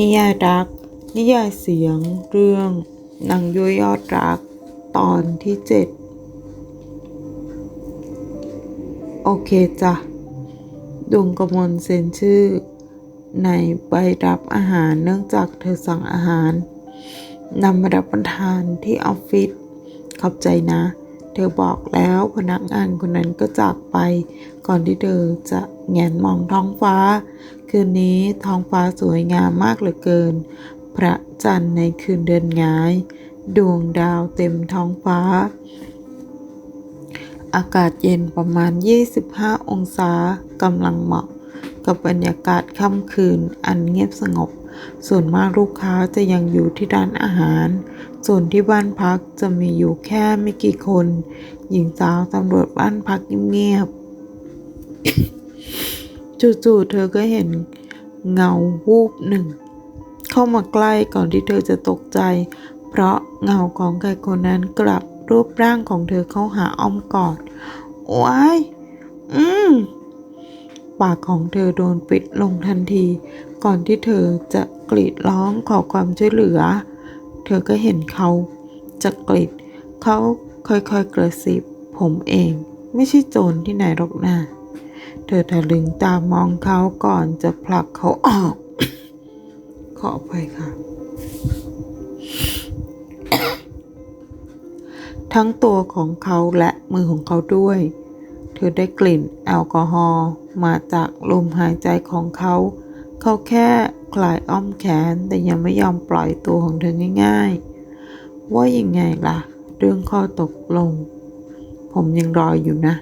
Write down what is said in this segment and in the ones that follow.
นิยายรัก นิยายเสียง เรื่องนางย้ยยอดรัก ตอนที่เจ็ดโอเคจ้ะดวงกมลเซ็นชื่อ ในใบรับอาหารเนื่องจากเธอสั่งอาหารนำมารับประทานที่ออฟฟิศขอบใจนะ เธอบอกแล้วพนักงานคนนั้นก็จากไป ก่อนที่เธอจะ แงนมองท้องฟ้า คืนนี้ท้องฟ้าสวยงามมากเหลือเกิน พระจันทร์ในคืนเดือนงาย ดวงดาวเต็มท้องฟ้า อากาศเย็นประมาณ 25 องศากำลังเหมาะ กับบรรยากาศค่ำคืนอันเงียบสงบ ส่วนมากลูกค้าจะยังอยู่ที่ร้านอาหาร ส่วนที่บ้านพักจะมีอยู่แค่ไม่กี่คน หญิงสาวตำรวจบ้านพักเงียบ จู่ๆเธอก็เห็นเงาวูบหนึ่ง เข้ามาใกล้ก่อนที่เธอจะตกใจ เพราะเงาของใครคนนั้นกลับรูปร่างของเธอเข้าหาอ้อมกอดโอ้ยอืมปากของเธอโดนปิดลงทันที ก่อนที่เธอจะกรีดร้องขอความช่วยเหลือ เธอก็เห็นเขาจะกรีดเขาค่อยๆกระซิบผมเอง ไม่ใช่โจรที่ไหนหรอกนะ เธอทะลึงตามองเขาก่อนจะผลักเขาออก ขออภัยค่ะ ทั้งตัวของเขาและมือของเขาด้วย เธอได้กลิ่นแอลกอฮอล์มาจากลมหายใจของเขา เขาแค่คลายอ้อมแขนแต่ยังไม่ยอมปล่อยตัวของเธอง่าย ๆ ว่ายังไงล่ะ เรื่องข้อตกลง ผมยังรออยู่นะ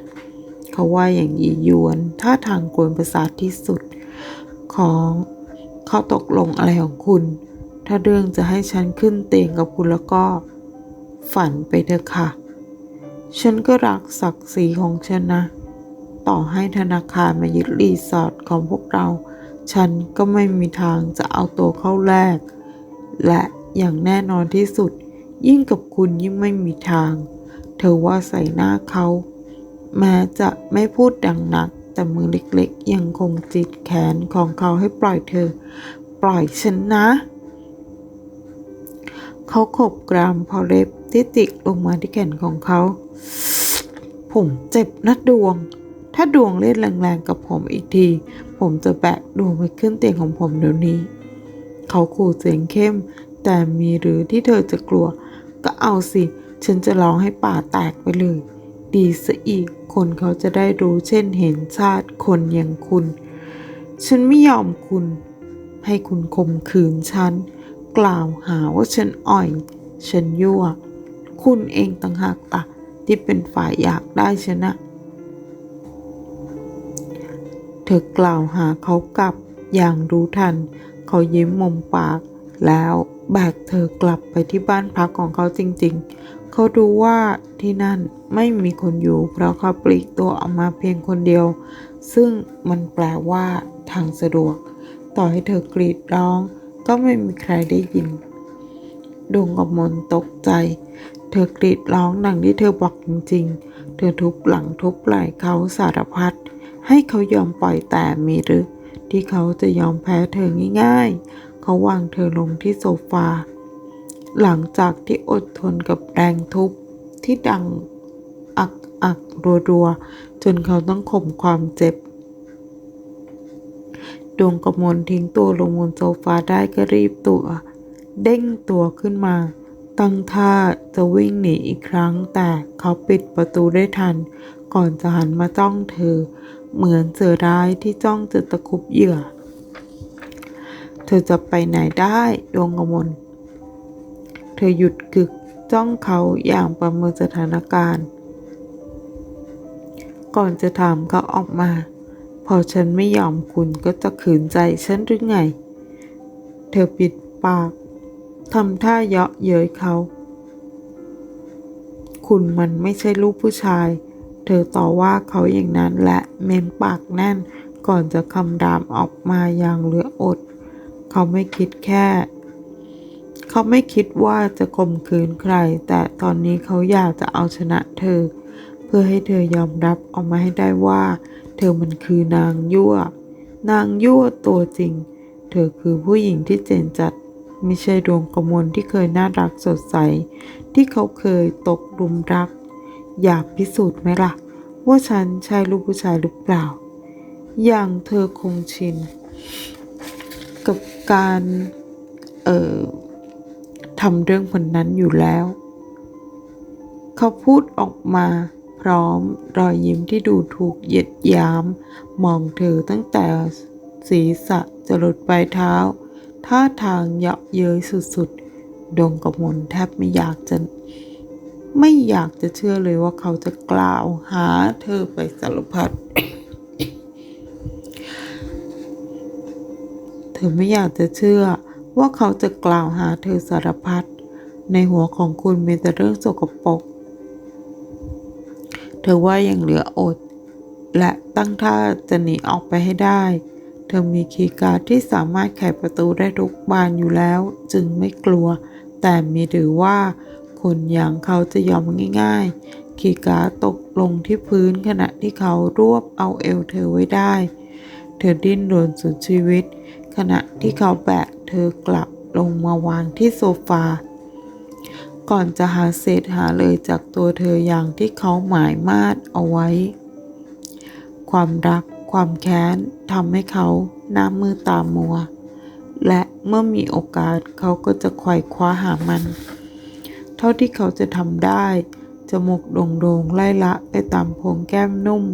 เขาว่าอย่างยียวนท่าทางกวนประสาทที่สุด ของเข้อตกลงอะไรของคุณ ถ้าเรื่องจะให้ฉันขึ้นเตียงกับคุณแล้วก็ ฝันไปเถอะค่ะ ฉันก็รักศักดิ์ศรีของฉันนะ ต่อให้ธนาคารมายึดรีสอร์ทของพวกเรา ฉันก็ไม่มีทางจะเอาตัวเข้าแลกและอย่างแน่นอนที่สุด ยิ่งกับคุณยิ่งไม่มีทาง เธอว่าใส่หน้าเขา แม้จะไม่พูดดังนัก แต่มือเล็กๆ ยังคงจิตแขนของเขาให้ปล่อยเธอ ปล่อยฉันนะ เขาขบกรามพอเล็บที่จิกลงมาที่แขนของเขา ผมเจ็บนะดวง ถ้าดวงเล่นแรงๆกับผมอีกที ผมจะแบกดวงไปขึ้นเตียงของผมเดี๋ยวนี้ เขาขู่เสียงเข้ม แต่มีหรือที่เธอจะกลัว ก็เอาสิ ฉันจะร้องให้ป่าแตกไปเลย ดีซะอีก คนเขาจะได้รู้เช่นเห็นชาติคนอย่างคุณ ฉันไม่ยอมคุณ ให้คุณข่มขืนฉัน กล่าวหาว่าฉันอ่อย ฉันยั่ว คุณเองต่างหากล่ะ ที่เป็นฝ่ายอยากได้ชนะเธอกล่าวหาเขากลับอย่างรู้ทัน เขายิ้มมุมปากแล้วแบกเธอกลับไปที่บ้านพักของเขาจริง ๆ เขารู้ว่าที่นั่นไม่มีคนอยู่ เพราะเขาปลีกตัวออกมาเพียงคนเดียว ซึ่งมันแปลว่าทางสะดวก ต่อให้เธอกรีดร้อง ก็ไม่มีใครได้ยินดวงกมลตกใจ เธอกรีดร้องดังที่เธอบอกจริงๆ เธอทุบหลังทุบไหล่เขาสารพัดให้เขายอมปล่อยแต่มีหรือ ที่เขาจะยอมแพ้เธอง่ายๆ เขาวางเธอลงที่โซฟา หลังจากที่อดทนกับแรงทุบที่ดังอักอักรัวๆ จนเขาต้องข่มความเจ็บ ดวงกมลทิ้งตัวลงบนโซฟาได้ก็รีบตัว เด้งตัวขึ้นมา ตั้งท่าจะวิ่งหนีอีกครั้ง แต่เขาปิดประตูได้ทัน ก่อนจะหันมาจ้องเธอ เหมือนเสือร้ายที่จ้องจะตะคุบเหยื่อ เธอจะไปไหนได้ ดวงกมล ธอหยุดกึกจ้องเขาอย่างประเมินสถานการณ์ ก่อนจะถามเขาออกมา พอฉันไม่ยอมคุณก็จะขืนใจฉันหรือไง เธอปิดปากทำท่าเยาะเย้ยเขา คุณมันไม่ใช่ลูกผู้ชาย เธอต่อว่าเขาอย่างนั้นและเม้มปากแน่นก่อนจะคำรามออกมาอย่างเหลืออด เขาไม่คิดแค่ เขาไม่คิดว่าจะข่มขืนใคร แต่ตอนนี้เขาอยากจะเอาชนะเธอ เพื่อให้เธอยอมรับออกมาให้ได้ว่า เธอมันคือนางยั่ว นางยั่วตัวจริง เธอคือผู้หญิงที่เจนจัดไม่ใช่ดวงกมลที่เคยน่ารักสดใส ที่เขาเคยตกหลุมรัก อยากพิสูจน์ไหมล่ะ ว่าฉันใช่ลูกผู้ชายหรือเปล่า อย่างเธอคงชิน กับการ เอ่อ ทำเรื่องคนนั้นอยู่แล้ว เขาพูดออกมาพร้อมรอยยิ้มที่ดูถูกเหยียดยาม มองเธอตั้งแต่ศีรษะจรดปลายเท้า ท่าทางเยาะเย้ยสุดๆ ดงกระมนแทบไม่อยากจะ ไม่อยากจะเชื่อเลยว่าเขาจะกล่าวหาเธอไปสารพัด เธอไม่อยากจะเชื่อ ว่าเขาจะกล่าวหาเธอสารพัด ในหัวของคุณมีแต่เรื่องสกปรก เธอว่ายังเหลืออด และตั้งท่าจะหนีออกไปให้ได้ เธอมีคีย์การ์ดที่สามารถไขประตูได้ทุกบานอยู่แล้ว จึงไม่กลัว แต่มีถือว่า คนอย่างเขาจะยอมง่ายๆ คีย์การ์ดตกลงที่พื้นขณะที่เขารวบเอาเอวเธอไว้ได้ เธอดิ้นรนสุดชีวิต ขณะที่เขาแบกเธอกลับลงมาวางที่โซฟา ก่อนจะหาเศษหาเลยจากตัวเธออย่างที่เขาหมายมาดเอาไว้ ความรักความแค้นทำให้เขาหน้ามือตามัว และเมื่อมีโอกาสเขาก็จะไขว่คว้าหามัน เท่าที่เขาจะทำได้จมูกโด่งๆไล่ละไปตามพรงแก้มนุ่ม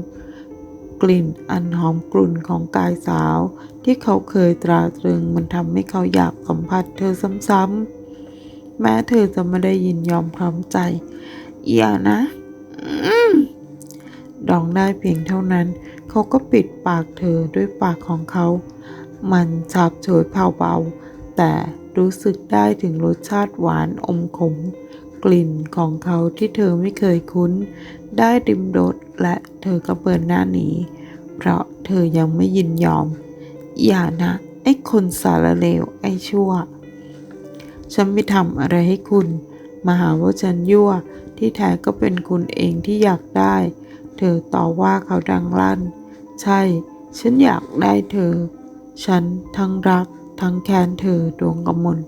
กลิ่นอันหอมกลุ่นของกายสาว ที่เขาเคยตราตรึงมันทำให้เขาอยากสัมผัสเธอซ้ำๆ แม้เธอจะไม่ได้ยินยอมพร้อมใจ อย่านะอดองได้เพียงเท่านั้น เขาก็ปิดปากเธอด้วยปากของเขา มันฉาบโฉยเผาเบาแต่รู้สึกได้ถึงรสชาติหวานอมขม กลิ่นของเขาที่เธอไม่เคยคุ้นได้ดิมรสและเธอก็เบินหน้าหนีเพราะเธอยังไม่ยินยอม อย่านะ ไอ้คนสารเลว ไอ้ชั่ว ฉันไม่ทำอะไรให้คุณ มาหาว่าฉันยั่ว ที่แท้ก็เป็นคุณเองที่อยากได้ เธอต่อว่าเขาดังลั่น ใช่ ฉันอยากได้เธอ ฉันทั้งรัก ทั้งแค้นเธอดวงกำมล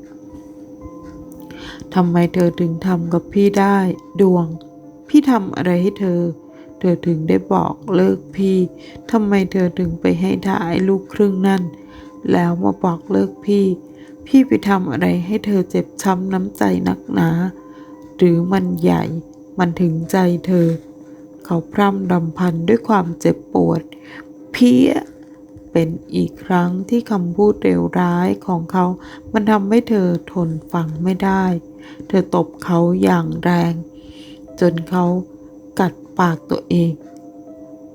ทำไมเธอถึงทำกับพี่ได้ ดวง พี่ทำอะไรให้เธอ เธอถึงได้บอกเลิกพี่ทำไมเธอถึงไปให้ท้ายลูกครึ่งนั่น แล้วมาบอกเลิกพี่ พี่ไปทำอะไรให้เธอเจ็บช้ำน้ำใจนักหนา หรือมันใหญ่ มันถึงใจเธอ เขาพร่ำรำพันด้วยความเจ็บปวด เพี้ยเป็นอีกครั้งที่คำพูดเลวร้ายของเขา มันทำให้เธอทนฟังไม่ได้ เธอตบเขาอย่างแรง จนเขากัดปากตัวเอง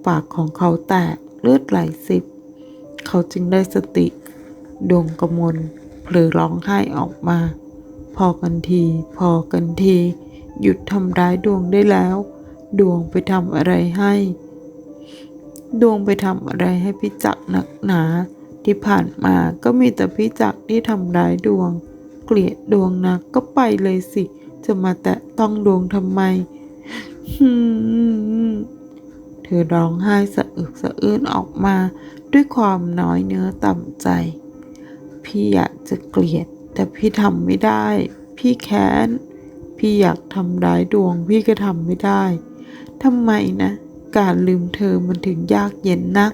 ปากของเขาแตกเลือดไหลซิบ เขาจึงได้สติดวงกระมลเผลอร้องไห้ออกมา พอกันที พอกันที หยุดทำร้ายดวงได้แล้ว ดวงไปทำอะไรให้ ดวงไปทำอะไรให้พี่จักหนักหนาที่ผ่านมาก็มีแต่พี่จักที่ทำร้ายดวง เกลียดดวงนักก็ไปเลยสิ จะมาแตะต้องดวงทำไม เธอร้องไห้สะอึกสะอื้นออกมาด้วยความน้อยเนื้อต่ำใจ พี่อยากจะเกลียด แต่พี่ทำไม่ได้ พี่แค้น พี่อยากทำร้ายดวง พี่ก็ทำไม่ได้ทำไมนะ การลืมเธอมันถึงยากเย็นนัก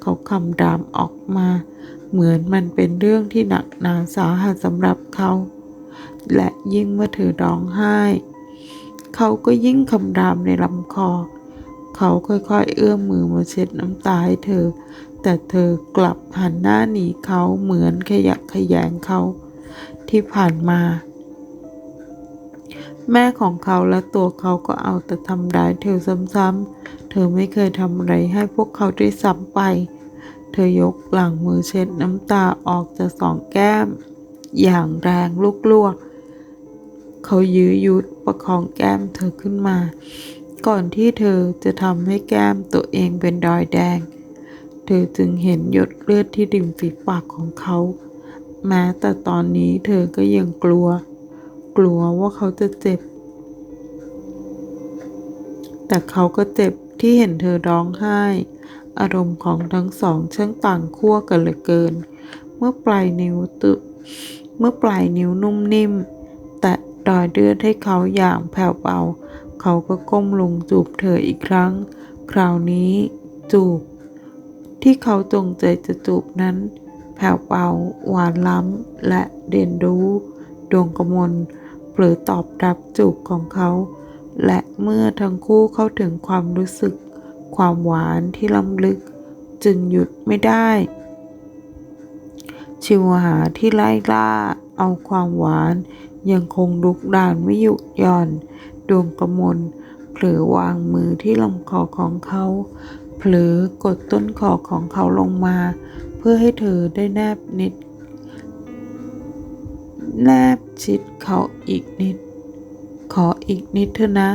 เขาคำรามออกมา เหมือนมันเป็นเรื่องที่หนักหนาสาหัสสำหรับเขา และยิ่งเมื่อเธอร้องไห้ เขาก็ยิ่งคำรามในลำคอ เขาค่อยๆ เอื้อมมือมาเช็ดน้ำตาให้เธอ แต่เธอกลับหันหน้าหนีเขาเหมือนขยักขยงเขา ที่ผ่านมา แม่ของเขาและตัวเขาก็เอาแต่ทำร้ายเธอซ้ำๆ เธอไม่เคยทำอะไรให้พวกเขาได้ซ้ำไป เธอยกหลังมือเช็ดน้ำตาออกจากสองแก้ม อย่างแรงลุกลวก เขายื้อยุดประคองแก้มเธอขึ้นมา ก่อนที่เธอจะทำให้แก้มตัวเองเป็นรอยแดง เธอจึงเห็นหยดเลือดที่ริมฝีปากของเขา แม้แต่ตอนนี้เธอก็ยังกลัว กลัวว่าเขาจะเจ็บ แต่เขาก็เจ็บที่เห็นเธอร้องไห้ อารมณ์ของทั้งสองช่างต่างขั้วกันเหลือเกิน เมื่อปลายนิ้วตุ เมื่อปลายนิ้วนุ่มนิ่ม แตะรอยเลือดให้เขาอย่างแผ่วเบา เขาก็ก้มลงจูบเธออีกครั้ง คราวนี้จูบ ที่เขาจงใจจะจูบนั้น แผ่วเบาหวานล้ำและเด่นรู้ดวงกมลเผลอตอบรับจูบของเขา และเมื่อทั้งคู่เข้าถึงความรู้สึก ความหวานที่ล้ำลึก จึงหยุดไม่ได้ ชิวหาที่ไล่ล่า เอาความหวาน ยังคงลุกดานไม่หยุดหย่อน ดวงกมลเผลอวางมือที่ลำคอของเขาเผลอกดต้นคอของเขาลงมา เพื่อให้เธอได้แนบนิด แนบชิดเขาอีกนิด ขออีกนิดเถอะนะ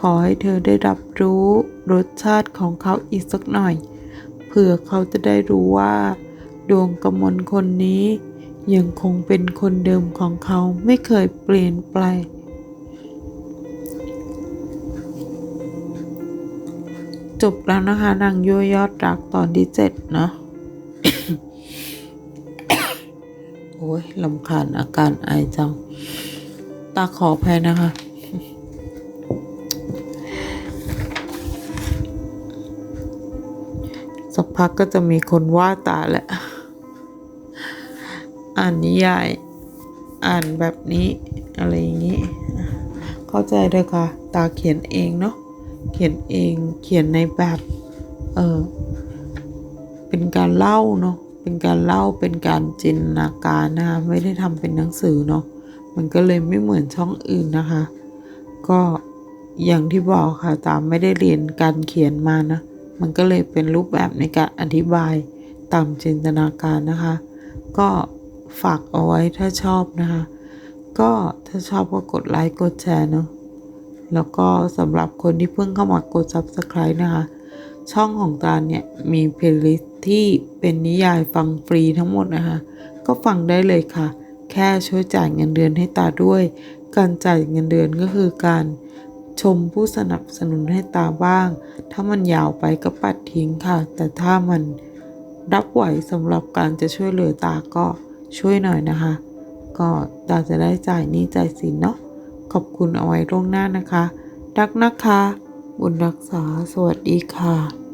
ขอให้เธอได้รับรู้รสชาติของเขาอีกสักหน่อย เผื่อเขาจะได้รู้ว่า ดวงกมลคนนี้ ยังคงเป็นคนเดิมของเขาไม่เคยเปลี่ยนไปลงจบแล้วนะคะนางยั่วยอดรักตอนที่เจ็ดเนาะโอ้ยลำคาญอาการไอจัง ตาขออภัยนะคะ สักพักก็จะมีคนว่าตาแหละานนิยาย อ่านแบบนี้ อะไรอย่างนี้ เข้าใจเลยค่ะ ตาเขียนเองเนาะเขียนเองเขียนในแบบเออเป็นการเล่าเนาะเป็นการเล่าเป็นการจินตนาการนะคะไม่ได้ทำเป็นหนังสือเนาะมันก็เลยไม่เหมือนช่องอื่นนะคะ ก็อย่างที่บอกค่ะตามไม่ได้เรียนการเขียนมานะ มันก็เลยเป็นรูปแบบในการอธิบายตามจินตนาการนะคะ ก็ ฝากเอาไว้ถ้าชอบนะคะ ก็ถ้าชอบก็กดไลค์กดแชร์เนาะแล้วก็สำหรับคนที่เพิ่งเข้ามากด Subscribe นะคะ ช่องของตาเนี่ย มีเพลย์ลิสต์ที่เป็นนิยายฟังฟรีทั้งหมดนะคะ ก็ฟังได้เลยค่ะ แค่ช่วยจ่ายเงินเดือนให้ตาด้วย การจ่ายเงินเดือนก็คือการชมผู้สนับสนุนให้ตาบ้าง ถ้ามันยาวไปก็ปัดทิ้งค่ะ แต่ถ้ามันรับไหวสำหรับการจะช่วยเหลือตาก็ ช่วยหน่อยนะคะ ก็ตาจะได้จ่ายหนี้จ่ายสินเนาะขอบคุณเอาไว้ล่วงหน้านะคะ รักนะคะ บุญรักษาสวัสดีค่ะ